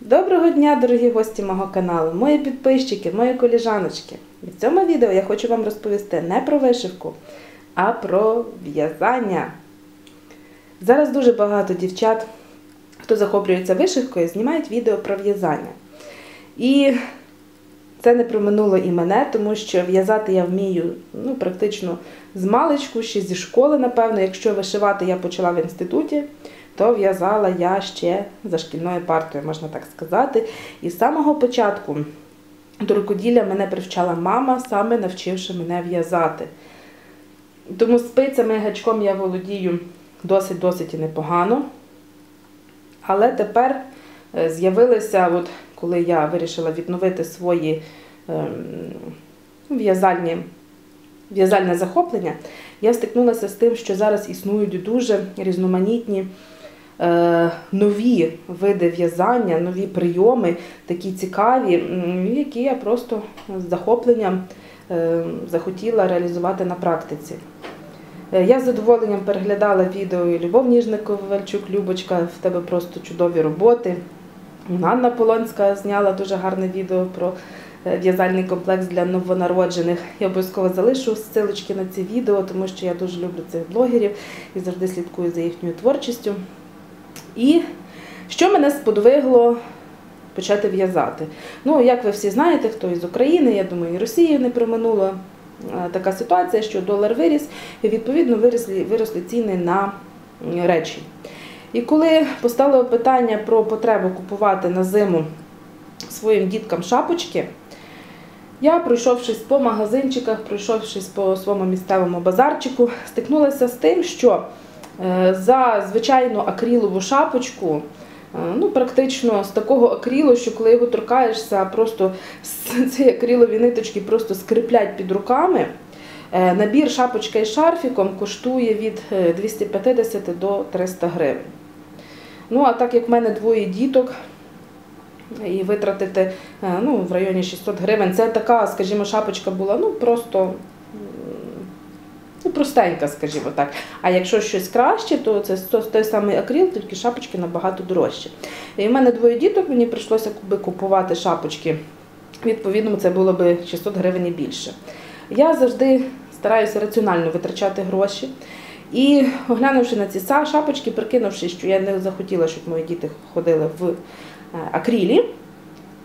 Доброго дня, дорогі гості мого каналу, мої підписчики, мої коліжаночки. В цьому відео я хочу вам розповісти не про вишивку, а про в'язання. Зараз дуже багато дівчат, хто захоплюється вишивкою, знімають відео про в'язання. І це не проминуло і мене, тому що в'язати я вмію ну, практично з маличку, ще зі школи, напевно. Якщо вишивати я почала в інституті, то в'язала я ще за шкільною партою, можна так сказати. І з самого початку до рукоділля мене привчала мама, саме навчивши мене в'язати. Тому спицями і гачком я володію досить-досить і непогано. Але тепер е, з'явилися, от коли я вирішила відновити свої ем, в'язальні, в'язальне захоплення, я стикнулася з тим, що зараз існують дуже різноманітні нові види в'язання, нові прийоми, такі цікаві, які я просто з захопленням е, захотіла реалізувати на практиці. Е, Я з задоволенням переглядала відео Любов Ніжник Ковальчук, Любочка, в тебе просто чудові роботи. Ганна Полонська зняла дуже гарне відео про е, в'язальний комплекс для новонароджених. Я обов'язково залишу ссылочки на ці відео, тому що я дуже люблю цих блогерів і завжди слідкую за їхньою творчістю. І що мене сподвигло почати в'язати? Ну, як ви всі знаєте, хто із України, я думаю, і Росії не проминула е, така ситуація, що долар виріс, і відповідно виросли, виросли ціни на речі. І коли постало питання про потребу купувати на зиму своїм діткам шапочки, я, пройшовшись по магазинчиках, пройшовшись по своєму місцевому базарчику, стикнулася з тим, що за звичайну акрилову шапочку, е, ну, практично з такого акрилу, що коли його торкаєшся, просто з цієї акрилові ниточки просто скриплять під руками. Е, Набір шапочка із шарфіком коштує від е, 250 до 300 гривень. Ну, а так як в мене двоє діток, і витратити е, ну, в районі 600 гривень, це така, скажімо, шапочка була ну, просто ну, простенька, скажімо так. А якщо щось краще, то це той самий акрил, тільки шапочки набагато дорожчі. І в мене двоє діток, мені прийшлося купувати шапочки. Відповідно, це було б 600 гривень і більше. Я завжди стараюся раціонально витрачати гроші. І оглянувши на ці шапочки, прикинувши, що я не захотіла, щоб мої діти ходили в е, акрилі,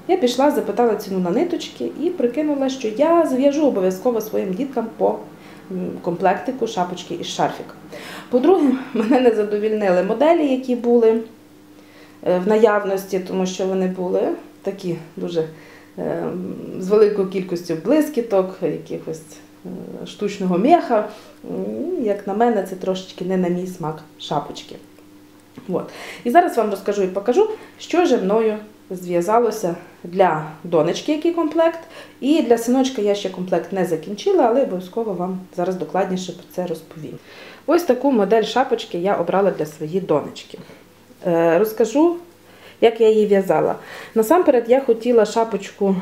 я пішла, запитала ціну на ниточки і прикинула, що я зв'яжу обов'язково своїм діткам по комплектику шапочки із шарфіком. По-друге, мене не задовільнили моделі, які були е, в наявності, тому що вони були такі дуже е, з великою кількістю блискіток, якихось е, штучного меха. Як на мене, це трошечки не на мій смак шапочки. От. І зараз вам розкажу і покажу, що же мною зв'язалося для донечки, який комплект. І для синочка я ще комплект не закінчила, але обов'язково вам зараз докладніше про це розповім. Ось таку модель шапочки я обрала для своєї донечки. Е, Розкажу, як я її в'язала. Насамперед я хотіла шапочку,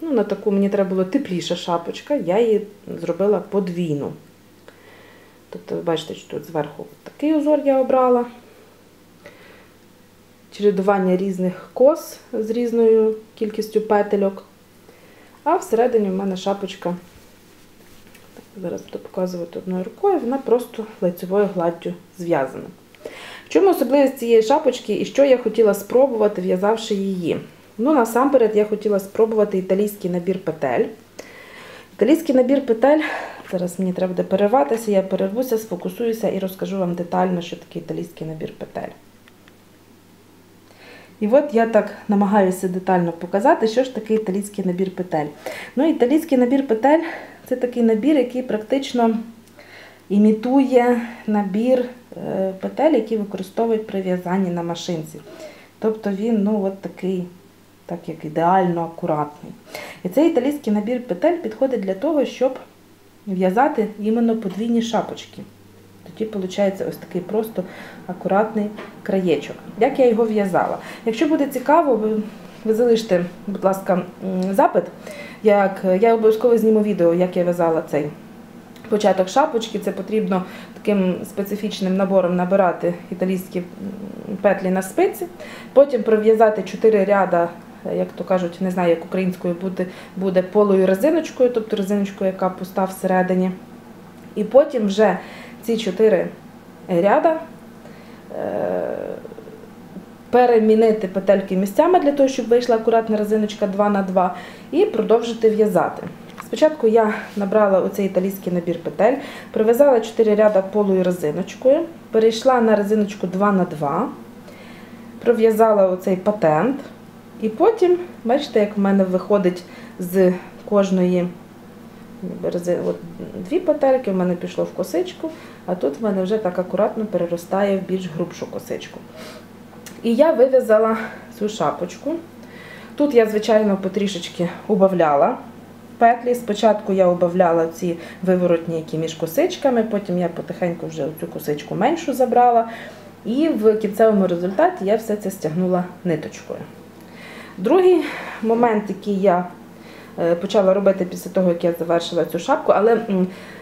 ну, на таку мені треба було тепліша шапочка, я її зробила подвійну. Тобто, ви бачите, що тут зверху такий узор я обрала. Чередування різних кос з різною кількістю петельок. А всередині в мене шапочка, зараз буду показувати одною рукою, вона просто лицевою гладдю зв'язана. В чому особливість цієї шапочки і що я хотіла спробувати, в'язавши її? Ну, насамперед, я хотіла спробувати італійський набір петель. Італійський набір петель, зараз мені треба буде перерватися, я перервуся, сфокусуюся і розкажу вам детально, що таке італійський набір петель. І от я так намагаюся детально показати, що ж таке італійський набір петель. Ну, італійський набір петель це такий набір, який практично імітує набір е, петель, які використовують при в'язанні на машинці. Тобто він ну, от такий, так як ідеально акуратний. І цей італійський набір петель підходить для того, щоб в'язати іменно подвійні шапочки. Тоді виходить ось такий просто акуратний краєчок. Як я його в'язала? Якщо буде цікаво, ви, ви залиште, будь ласка, запит. Як, я обов'язково зніму відео, як я в'язала цей початок шапочки, це потрібно таким специфічним набором набирати італійські петлі на спиці, потім пров'язати 4 ряда, е, як то кажуть, не знаю, як українською буде, буде полою резиночкою, тобто резиночкою, яка пуста всередині. І потім вже ці 4 ряда е, перемінити петельки місцями для того, щоб вийшла акуратна резиночка 2 на 2 і продовжити в'язати. Спочатку я набрала оцей італійський набір петель, прив'язала 4 ряда полою резиночкою, перейшла на резиночку 2 на 2 пров'язала оцей патент, і потім, бачите, як в мене виходить з кожної от дві петельки, в мене пішло в косичку, а тут в мене вже так акуратно переростає в більш грубшу косичку. І я вив'язала цю шапочку. Тут я, звичайно, потрішечки убавляла петлі. Спочатку я убавляла ці виворотні, які між косичками, потім я потихеньку вже цю косичку меншу забрала. І в кінцевому результаті я все це стягнула ниточкою. Другий момент, який я почала робити після того, як я завершила цю шапку, але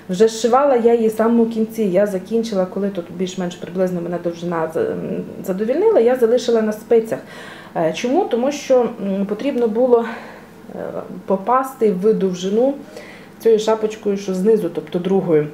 вже зшивала я її в самому кінці. Я закінчила, коли тут більш-менш приблизно мене довжина задовільнила, я залишила на спицях. Е, Чому? Тому що потрібно було е, попасти в довжину цією шапочкою, що знизу, тобто другою.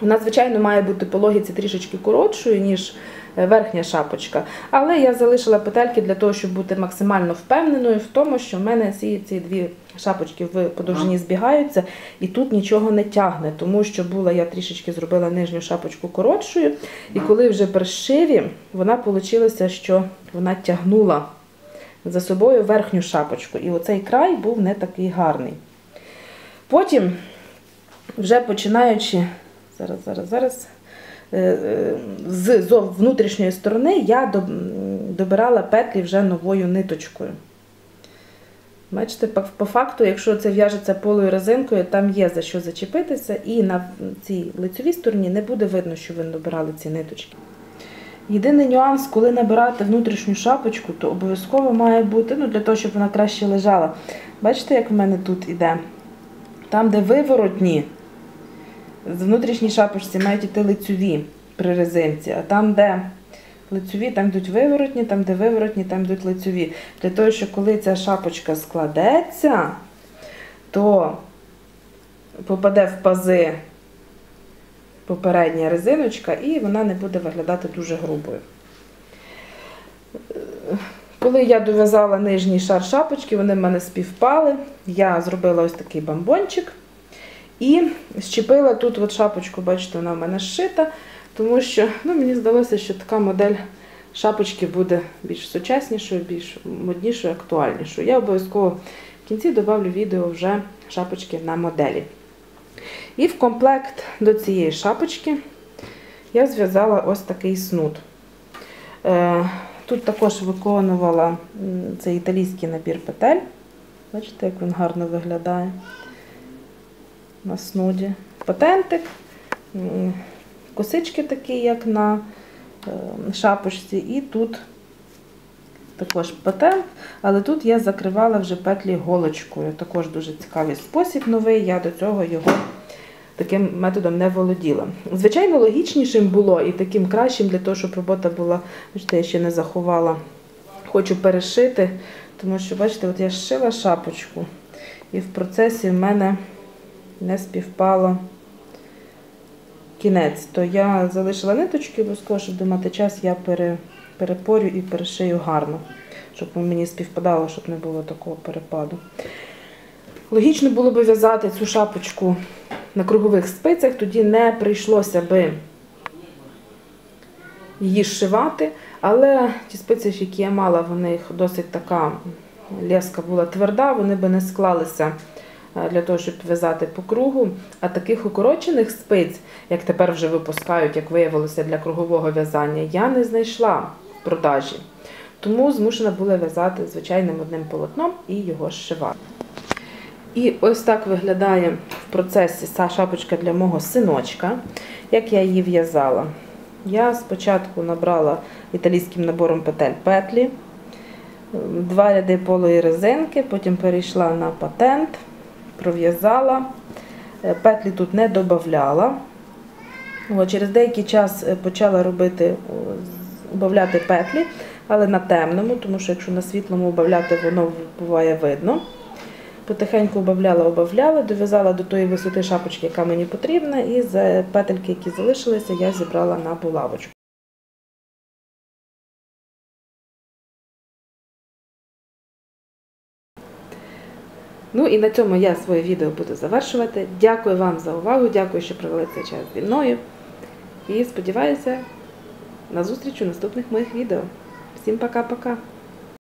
Вона, звичайно, має бути по логіці трішечки коротшою, ніж е, верхня шапочка. Але я залишила петельки для того, щоб бути максимально впевненою в тому, що в мене ці, ці дві шапочки в подовжині збігаються, і тут нічого не тягне, тому що була я трішечки зробила нижню шапочку коротшою, і коли вже при шиві, вона вийшло, що вона тягнула за собою верхню шапочку. І оцей край був не такий гарний. Потім, вже починаючи, зараз, зараз, зараз, е, е, з внутрішньої сторони я добирала петлі вже новою ниточкою. Бачите, по, по факту, якщо це в'яжеться полою резинкою, там є за що зачепитися, і на цій лицевій стороні не буде видно, що ви добирали ці ниточки. Єдиний нюанс, коли набирати внутрішню шапочку, то обов'язково має бути, ну для того, щоб вона краще лежала. Бачите, як в мене тут іде? Там, де виворотні, з внутрішній шапочці мають йти лицьові при резинці, а там, де лицьові, там йдуть виворотні, там, де виворотні, там йдуть лицьові. Для того, що коли ця шапочка складеться, то попаде в пази попередня резиночка, і вона не буде виглядати дуже грубою. Коли я дов'язала нижній шар шапочки, вони в мене співпали. Я зробила ось такий бамбончик і щепила тут от шапочку, бачите, вона в мене зшита, тому що ну, мені здалося, що така модель шапочки буде більш сучаснішою, більш моднішою, актуальнішою. Я обов'язково в кінці додавлю відео вже шапочки на моделі. І в комплект до цієї шапочки я зв'язала ось такий снуд. Е, Тут також виконувала цей італійський набір петель. Бачите, як він гарно виглядає на снуді. Патентик, косички такі, як на е, шапочці, і тут також патент, але тут я закривала вже петлі голочкою. Також дуже цікавий спосіб новий, я до цього його таким методом не володіла. Звичайно, логічнішим було і таким кращим для того, щоб робота була, бачите, я ще не заховала. Хочу перешити, тому що, бачите, от я зшила шапочку, і в процесі в мене не співпало кінець. То я залишила ниточки, обов'язково, щоб думати час, я пере, перепорю і перешию гарно, щоб мені співпадало, щоб не було такого перепаду. Логічно було би в'язати цю шапочку на кругових спицях, тоді не прийшлося би її зшивати, але ті спиці, які я мала, в них досить така леска була тверда, вони би не склалися для того, щоб в'язати по кругу. А таких укорочених спиць, як тепер вже випускають, як виявилося для кругового в'язання, я не знайшла в продажі. Тому змушена була в'язати звичайним одним полотном і його зшивати. І ось так виглядає в процесі ця шапочка для мого синочка, як я її в'язала. Я спочатку набрала італійським набором петель петлі, два ряди полої резинки, потім перейшла на патент, пров'язала, Е, Петлі тут не додавала. Через деякий час е, почала робити, петлі, але на темному, тому що якщо на світлому убавляти, воно буває видно. Потихеньку убавляла, убавляла, дов'язала до тої висоти шапочки, яка мені потрібна, і петельки, які залишилися, я зібрала на булавочку. Ну і на цьому я своє відео буду завершувати. Дякую вам за увагу, дякую, що провели цей час зі мною. І сподіваюся на зустріч у наступних моїх відео. Всім пока-пока!